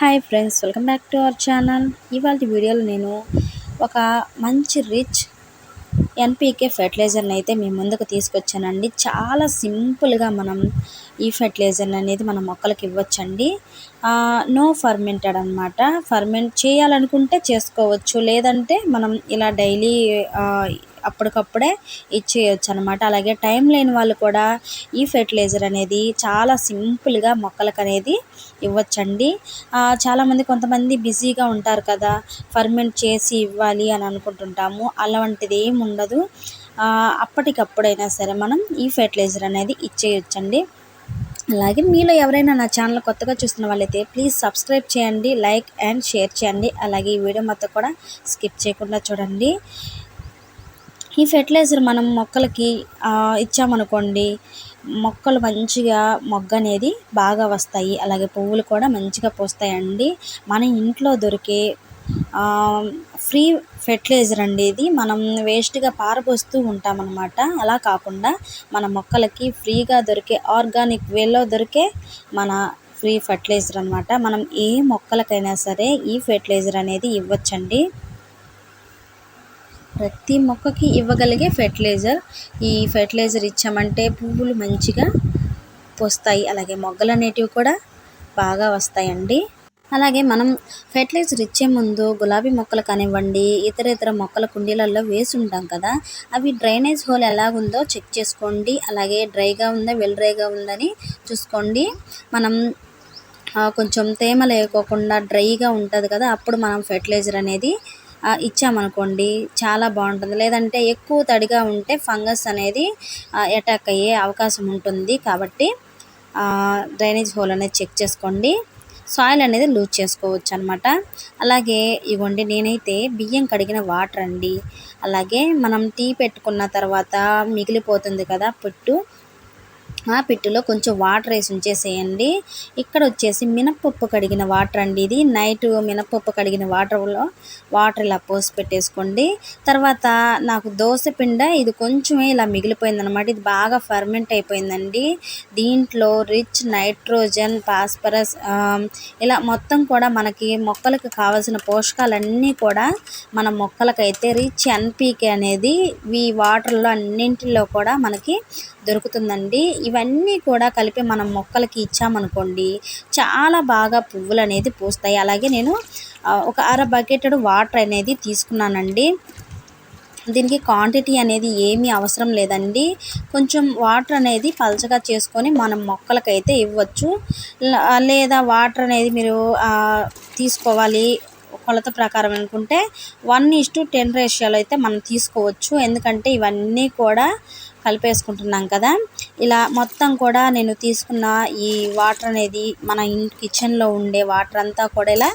Hi friends welcome back to our channel ఇవాళ వీడియోలో నేను ఒక మంచి రిచ్ ఎన్పీకే ఫెర్టిలైజర్ని అయితే మీ ముందుకు తీసుకొచ్చానండి. చాలా సింపుల్గా మనం ఈ ఫెర్టిలైజర్ అనేది మన మొక్కలకి ఇవ్వచ్చండి. నో ఫర్మెంటెడ్ అనమాట ఫర్మెంట్ చేయాలనుకుంటే చేసుకోవచ్చు. లేదంటే మనం ఇలా డైలీ అప్పటికప్పుడే ఇచ్చేయచ్చు అనమాట అలాగే టైం లేని వాళ్ళు కూడా ఈ ఫెర్టిలైజర్ అనేది చాలా సింపుల్గా మొక్కలకు అనేది ఇవ్వచ్చండి. చాలామంది కొంతమంది బిజీగా ఉంటారు కదా ఫర్మెంట్ చేసి ఇవ్వాలి అని అనుకుంటుంటాము. అలాంటిది ఏమి ఉండదు. అప్పటికప్పుడైనా సరే మనం ఈ ఫెర్టిలైజర్ అనేది ఇచ్చేయొచ్చండి. అలాగే మీలో ఎవరైనా నా ఛానల్ కొత్తగా చూస్తున్న వాళ్ళైతే ప్లీజ్ సబ్స్క్రైబ్ చేయండి లైక్ అండ్ షేర్ చేయండి. అలాగే ఈ వీడియో మొత్తం కూడా స్కిప్ చేయకుండా చూడండి. ఈ ఫెర్టిలైజర్ మనం మొక్కలకి ఇచ్చామనుకోండి మొక్కలు మంచిగా మొగ్గ అనేది బాగా వస్తాయి. అలాగే పువ్వులు కూడా మంచిగా పూస్తాయండి. మన ఇంట్లో దొరికే ఫ్రీ ఫెర్టిలైజర్ అండి ఇది మనం వేస్ట్గా పారపోస్తూ ఉంటామన్నమాట. అలా కాకుండా మన మొక్కలకి ఫ్రీగా దొరికే ఆర్గానిక్ వేలో దొరికే మన ఫ్రీ ఫెర్టిలైజర్ అనమాట మనం ఏ మొక్కలకైనా సరే ఈ ఫెర్టిలైజర్ అనేది ఇవ్వచ్చండి. ప్రతి మొక్కకి ఇవ్వగలిగే ఫెర్టిలైజర్. ఈ ఫెర్టిలైజర్ ఇచ్చామంటే పువ్వులు మంచిగా పోస్తాయి. అలాగే మొగ్గలు అనేటివి కూడా బాగా వస్తాయండి. అలాగే మనం ఫెర్టిలైజర్ ఇచ్చే ముందు గులాబీ మొక్కలు కానివ్వండి ఇతర ఇతర మొక్కల కుండీలలో వేసి ఉంటాం కదా అవి డ్రైనేజ్ హోల్ ఎలాగుందో చెక్ చేసుకోండి. అలాగే డ్రైగా ఉందా వెల్ డ్రైగా ఉందని చూసుకోండి. మనం కొంచెం తేమ లేకోకుండా డ్రైగా ఉంటుంది కదా అప్పుడు మనం ఫెర్టిలైజర్ అనేది ఇచ్చామనుకోండి చాలా బాగుంటుంది. లేదంటే ఎక్కువ తడిగా ఉంటే ఫంగస్ అనేది అటాక్ అయ్యే అవకాశం ఉంటుంది కాబట్టి డ్రైనేజ్ హోల్ అనేది చెక్ చేసుకోండి. సాయిల్ అనేది లూజ్ చేసుకోవచ్చు అనమాట అలాగే ఇవ్వండి నేనైతే బియ్యం కడిగిన వాటర్ అండి. అలాగే మనం టీ పెట్టుకున్న తర్వాత మిగిలిపోతుంది కదా పుట్టు. ఆ పిట్టులో కొంచెం వాటర్ వేసి ఉంచేసేయండి. ఇక్కడ వచ్చేసి మినప్పప్పు కడిగిన వాటర్ అండి ఇది. నైట్ మినప్పప్పు కడిగిన వాటర్లో వాటర్ ఇలా పోసి పెట్టేసుకోండి. తర్వాత నాకు దోశ పిండ ఇది కొంచెమే ఇలా మిగిలిపోయింది అనమాట ఇది బాగా ఫర్మెంట్ అయిపోయిందండి. దీంట్లో రిచ్ నైట్రోజన్ ఫాస్ఫరస్ ఇలా మొత్తం కూడా మనకి మొక్కలకు కావాల్సిన పోషకాలన్నీ కూడా మన మొక్కలకైతే రిచ్ ఎన్పీకే అనేది ఈ వాటర్లో అన్నింటిలో కూడా మనకి దొరుకుతుందండి. ఇవన్నీ కూడా కలిపి మనం మొక్కలకి ఇచ్చామనుకోండి చాలా బాగా పువ్వులు అనేది పూస్తాయి. అలాగే నేను ఒక అర బకెటెడ్ వాటర్ అనేది తీసుకున్నానండి. దీనికి క్వాంటిటీ అనేది ఏమీ అవసరం లేదండి. కొంచెం వాటర్ అనేది పలచగా చేసుకొని మనం మొక్కలకైతే ఇవ్వచ్చు. లేదా వాటర్ అనేది మీరు తీసుకోవాలి. కొలత ప్రకారం అనుకుంటే వన్ ఇస్ టు టెన్ రేషియోలో అయితే మనం తీసుకోవచ్చు. ఎందుకంటే ఇవన్నీ కూడా కలిపేసుకుంటున్నాం కదా. ఇలా మొత్తం కూడా నేను తీసుకున్న ఈ వాటర్ అనేది మన కిచెన్లో ఉండే వాటర్ అంతా కూడా ఇలా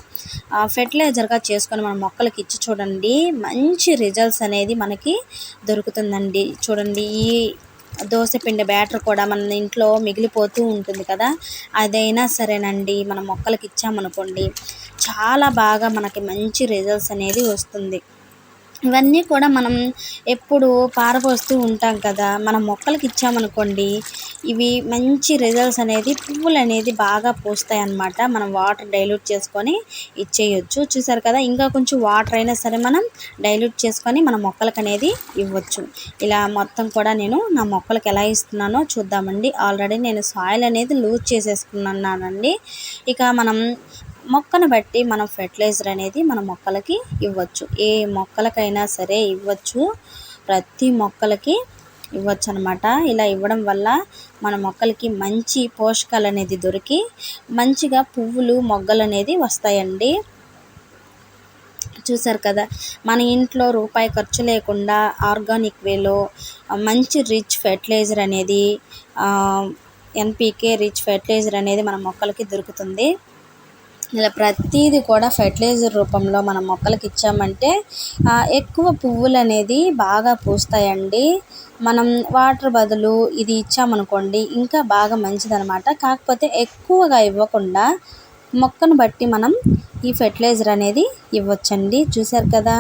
ఫెర్టిలైజర్గా చేసుకొని మన మొక్కలకి ఇచ్చి చూడండి. మంచి రిజల్ట్స్ అనేది మనకి దొరుకుతుందండి. చూడండి ఈ దోశ పిండి బ్యాటర్ కూడా మన ఇంట్లో మిగిలిపోతూ ఉంటుంది కదా. అదైనా సరేనండి మన మొక్కలకి ఇచ్చామనుకోండి చాలా బాగా మనకి మంచి రిజల్ట్స్ అనేది వస్తుంది. ఇవన్నీ కూడా మనం ఎప్పుడు పారపోస్తూ ఉంటాం కదా. మనం మొక్కలకి ఇచ్చామనుకోండి ఇవి మంచి రిజల్ట్స్ అనేది పువ్వులు అనేది బాగా పూస్తాయి అన్నమాట మనం వాటర్ డైల్యూట్ చేసుకొని ఇచ్చేయచ్చు. చూసారు కదా ఇంకా కొంచెం వాటర్ అయినా సరే మనం డైల్యూట్ చేసుకొని మన మొక్కలకు అనేది ఇవ్వచ్చు. ఇలా మొత్తం కూడా నేను నా మొక్కలకు ఎలా ఇస్తున్నానో చూద్దామండి. ఆల్రెడీ నేను సాయిల్ అనేది లూజ్ చేసేసుకున్నానండి. ఇక మనం మొక్కను బట్టి మనం ఫెర్టిలైజర్ అనేది మన మొక్కలకి ఇవ్వచ్చు. ఏ మొక్కలకైనా సరే ఇవ్వచ్చు. ప్రతి మొక్కలకి ఇవ్వచ్చు అనమాట ఇలా ఇవ్వడం వల్ల మన మొక్కలకి మంచి పోషకాలు అనేది దొరికి మంచిగా పువ్వులు మొగ్గలు అనేది వస్తాయండి. చూసారు కదా మన ఇంట్లో రూపాయి ఖర్చు లేకుండా ఆర్గానిక్ వేలో మంచి రిచ్ ఫెర్టిలైజర్ అనేది ఎన్పికే రిచ్ ఫెర్టిలైజర్ అనేది మన మొక్కలకి దొరుకుతుంది. ఇలా ప్రతిదీ కూడా ఫెర్టిలైజర్ రూపంలో మనం మొక్కలకి ఇచ్చామంటే ఎక్కువ పువ్వులు అనేది బాగా పూస్తాయండి. మనం వాటర్ బదులు ఇది ఇచ్చామనుకోండి ఇంకా బాగా మంచిదనమాట. కాకపోతే ఎక్కువగా ఇవ్వకుండా మొక్కను బట్టి మనం ఈ ఫెర్టిలైజర్ అనేది ఇవ్వచ్చండి. చూసారు కదా?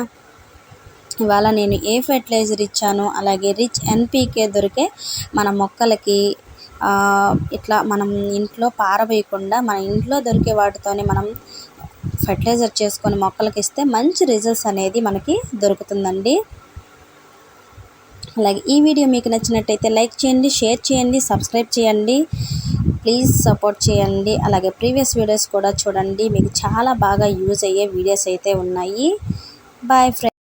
ఇవాళ నేను ఏ ఫెర్టిలైజర్ ఇచ్చానో అలాగే రిచ్ ఎన్పికే దొరికే మన మొక్కలకి ఇట్లా మనం ఇంట్లో పారవేయకుండా మన ఇంట్లో దొరికే వాటితోనే మనం ఫెర్టిలైజర్ చేసుకొని మొక్కలకి ఇస్తే మంచి రిజల్ట్స్ అనేది మనకి దొరుకుతుందండి. అలాగే ఈ వీడియో మీకు నచ్చినట్టయితే లైక్ చేయండి షేర్ చేయండి సబ్స్క్రైబ్ చేయండి ప్లీజ్ సపోర్ట్ చేయండి. అలాగే ప్రీవియస్ వీడియోస్ కూడా చూడండి మీకు చాలా బాగా యూజ్ అయ్యే వీడియోస్ అయితే ఉన్నాయి. Boy friend